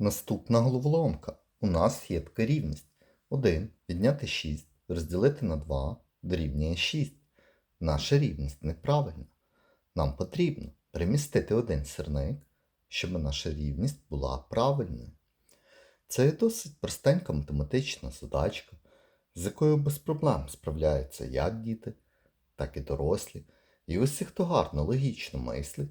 Наступна головоломка. У нас є така рівність. 1 відняти 6 розділити на 2 дорівнює 6. Наша рівність неправильна. Нам потрібно перемістити один сірник, щоб наша рівність була правильною. Це є досить простенька математична задачка, з якою без проблем справляються як діти, так і дорослі. І усі, хто гарно логічно мислить,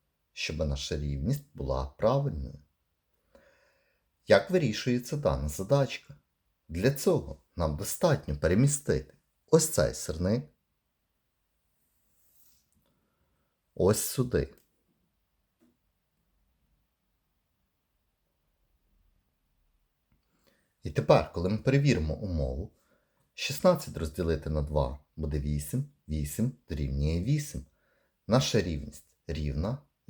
щоб наша рівність була правильною. Як вирішується дана задачка? Для цього нам достатньо перемістити ось цей сирник ось сюди. І тепер, коли ми перевіримо умову, 16 розділити на 2 буде 8, 8 дорівнює 8. Наша рівність рівна,